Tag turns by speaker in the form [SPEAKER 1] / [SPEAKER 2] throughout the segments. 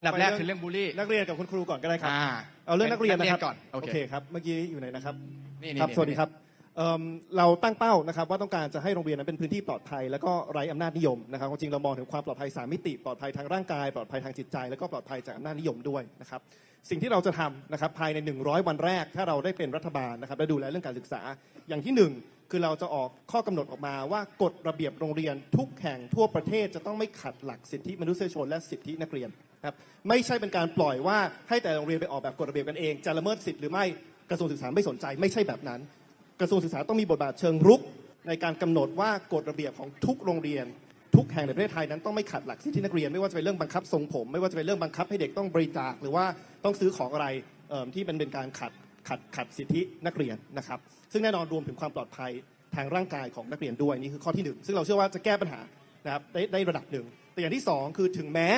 [SPEAKER 1] อันดับแรกคือเรื่องบูลลี่
[SPEAKER 2] นักเรียนกับคุณครูก่อนก็ได้ครับ
[SPEAKER 1] อ่า
[SPEAKER 2] เอาเรื่องนักเรียนนะครับ
[SPEAKER 1] ก่อนโอ
[SPEAKER 2] โอ
[SPEAKER 1] เค
[SPEAKER 2] เคครับ เมื่อกี้อยู่ไหนนะครับ
[SPEAKER 1] นี่นี่
[SPEAKER 2] ครับ
[SPEAKER 1] นี่
[SPEAKER 2] สวัสดีครับเอิ่มเราตั้งเป้านะครับว่าต้องการจะให้โรงเรียนนั้นเป็นพื้นที่ปลอดภัย แล้วก็ไร้อำนาจนิยมนะครับความจริงเรามองถึงความปลอดภัยสามมิติปลอดภัยทางร่างกาย ปลอดภัยทางจิตใจ แล้วก็ปลอดภัยจากอำนาจนิยมด้วยนะครับสิ่งที่เราจะทำนะครับภายใน 100 วันแรกถ้าเราได้เป็นรัฐบาลนะครับและดูแลเรื่องการศึกษาอย่างที่หนึ่ง คือเราจะออกข้อกำหนดออกมาว่ากฎระเบียบโรงเรียนทุกแห่งทั่วประเทศจะต้องไม่ขัดหลักสิทธิมนุษยชนและสิทธินักเรียนครับไม่ใช่เป็นการปล่อยว่าให้แต่โรงเรียนไปออกแบบกฎระเบียบกันเอง จะละเมิดสิทธิหรือไม่กระทรวงศึกษาไม่สนใจ ไม่ใช่แบบนั้น กระทรวงศึกษาต้องมีบทบาทเชิงรุก ในการกำหนดว่ากฎระเบียบของทุกโรงเรียน ทุกแห่งในประเทศไทยนั้นต้องไม่ขัดหลักสิทธินักเรียนไม่ว่าจะเป็นเรื่องบังคับทรงผม ไม่ว่าจะเป็นเรื่องบังคับให้เด็กต้องบริจาคหรือว่าต้องซื้อของอะไรที่เป็นเป็นการขัด ขัดขัดสิทธินักเรียนนะครับ ซึ่งแน่นอนรวมถึงความปลอดภัยทางร่างกายของนักเรียนด้วยนี่คือข้อที่หนึ่งซึ่งเราเชื่อว่าจะแก้ปัญหานะครับได้ได้ระดับหนึ่งแต่อย่างที่สองคือถึงแม้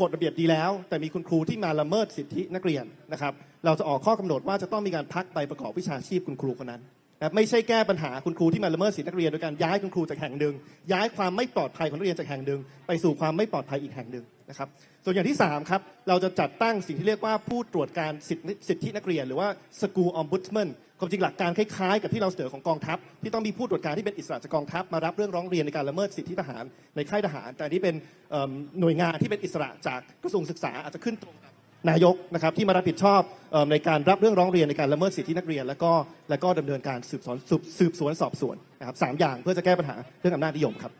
[SPEAKER 2] กฎระเบียบดีแล้ว แต่มีคุณครูที่มาละเมิดสิทธินักเรียนนะครับ เราจะออกข้อกำหนดว่าจะต้องมีการพักใบประกอบวิชาชีพคุณครูคนนั้นนะไม่ใช่แก้ปัญหาคุณครูที่มาละเมิดสิทธินักเรียนโดยการย้ายคุณครูจากแห่งหนึ่งย้ายความไม่ปลอดภัยของนักเรียนจากแห่งหนึ่งไปสู่ความไม่ปลอดภัยอีกแห่งหนึ่ง นะครับส่วนอย่างที่สามครับเราจะจัดตั้งสิ่งที่เรียกว่าผู้ตรวจการสิทธิทนักเรียน หรือว่า school ombudsman ความจริงหลักการคล้ายๆ กับที่เราเสนอของกองทัพ ที่ต้องมีผู้ตรวจการที่เป็นอิสระจากกองทัพมารับเรื่องร้องเรียนในการละเมิดสิทธิทหารในค่ายทหาร แต่นี่เป็นหน่วยงานที่เป็นอิสระจากกระทรวงศึกษาอาจจะขึ้นตรงกับนายกนะครับที่มารับผิดชอบอในการรับเรื่องร้องเรียนในการละเมิดสิทธินักเรียน แล้วก็แล้วก็ดำเนินการสืบสวนสืบสวนสอบสวนนะครับสามอย่างเพื่อจะแก้ปัญหาเรื่องอำนาจนิยมครับ